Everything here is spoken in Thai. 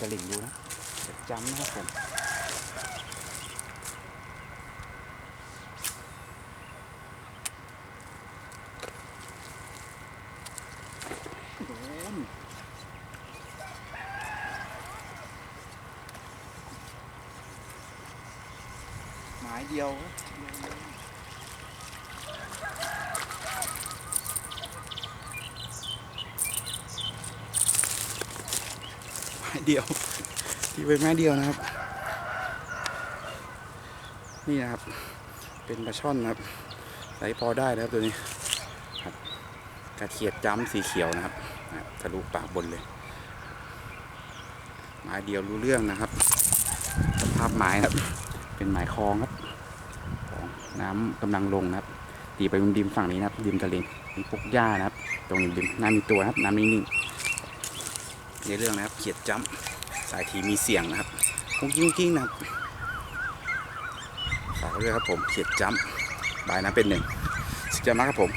ตลิ่งดูนะจำนะครับผมโดนหมายเดียว หมายเดียวที่เป็นไม้เดียวนะครับ นี่นะครับ เป็นปลาช่อนนะครับไหลพอได้นะครับตัวนี้ครับกระเทียดจ้ำสีเขียวนะครับทะลุปากบนเลย ไม้เดียวรู้เรื่องนะครับสภาพไม้ครับ เป็นไม้คลองครับของน้ำกำลังลงนะครับตีไปริมดิมฝั่งนี้นะครับริมตะลิงมีพวกหญ้านะครับ ตรงริมดิมน้ำมีตัวนะครับ น้ำนิ่งๆ ในเรื่องนะครับเขียดจ้ำสายทีมีเสียงนะครับกุ้งกิ้งกิ้งนะครับฝากด้วยครับผมเขียดจ้ำบายน้ำเป็นหนึ่งสุดยอดมากครับผม